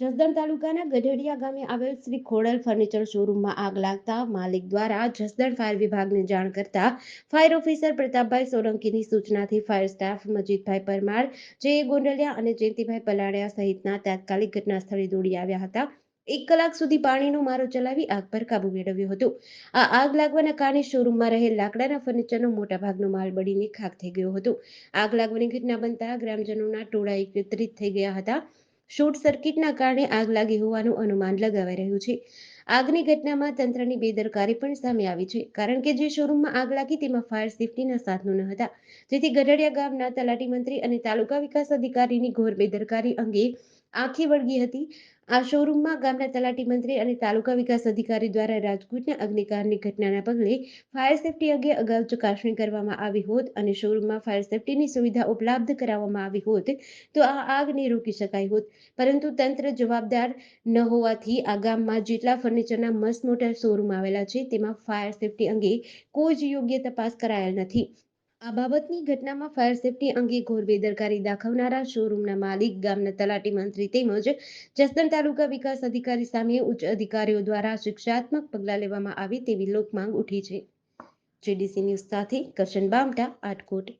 જસદણ તાલુકાના ગઢડિયા ગામે આવેલ શ્રી ખોડલ ફર્નિચર શોરૂમમાં આગ લાગતા માલિક દ્વારા જસદણ ફાયર વિભાગને જાણ કરતા ફાયર ઓફિસર પ્રતાપભાઈ સોલંકીની સૂચનાથી fire staff Majidbhai Parmar, J Gondaliya અને જયંતિભાઈ પલાડિયા સહિતના તાત્કાલિક ઘટના સ્થળે દોડી આવ્યા હતા. એક કલાક સુધી પાણીનો મારો ચલાવી આગ પર કાબુ મેળવ્યો હતો. આ આગ લાગવાના કારણે શોરૂમમાં રહેલ લાકડાના ફર્નિચરનો મોટાભાગનો માલ બળીને ખાક થઈ ગયો હતો. આગ લાગવાની ઘટના બનતા ગ્રામજનોના ટોળા એકત્રિત થઈ ગયા હતા. શોર્ટ સર્કિટના કારણે આગ લાગી હોવાનું અનુમાન લગાવાઈ રહ્યું છે. આગની ઘટનામાં તંત્રની બેદરકારી પણ સામે આવી છે. કારણ કે જે શોરૂમમાં આગ લાગી તેમાં ફાયર સેફટીના સાધનો ન હતા. જેથી ગઢડિયા ગામના તલાટી મંત્રી અને તાલુકા વિકાસ અધિકારીની ઘોર બેદરકારી અંગે આંખી વળગી હતી. આ શોરૂમમાં ગામના તલાટી મંત્રી અને તાલુકા વિકાસ અધિકારી દ્વારા રાજકોટના અગ્નિકાંડની ઘટનાના પગલે ફાયર સેફટી અંગે અગાઉ ચકાસણી કરવામાં આવી હોત અને શોરૂમમાં ફાયર સેફટીની સુવિધા ઉપલબ્ધ કરાવવામાં આવી હોત, તો આ આગને રોકી શકાય હોત. પરંતુ તંત્ર જવાબદાર ન હોવાથી આ ગામમાં જેટલા ફર્નિચરના મસ્ત મોટા શોરૂમ આવેલા છે, તેમાં ફાયર સેફટી અંગે કોઈ જ યોગ્ય તપાસ કરાયેલ નથી. આ બાબતની ઘટનામાં ફાયર સેફટી અંગે ઘોર બેદરકારી દાખવનારા શોરૂમના માલિક, ગામના તલાટી મંત્રી તેમજ જસદણ તાલુકા વિકાસ અધિકારી સામે ઉચ્ચ અધિકારીઓ દ્વારા શિક્ષાત્મક પગલાં લેવામાં આવે તેવી લોકમાંગ ઉઠી છે. જેડીસી ન્યૂઝ સાથે કરશન બામટા, આટકોટ.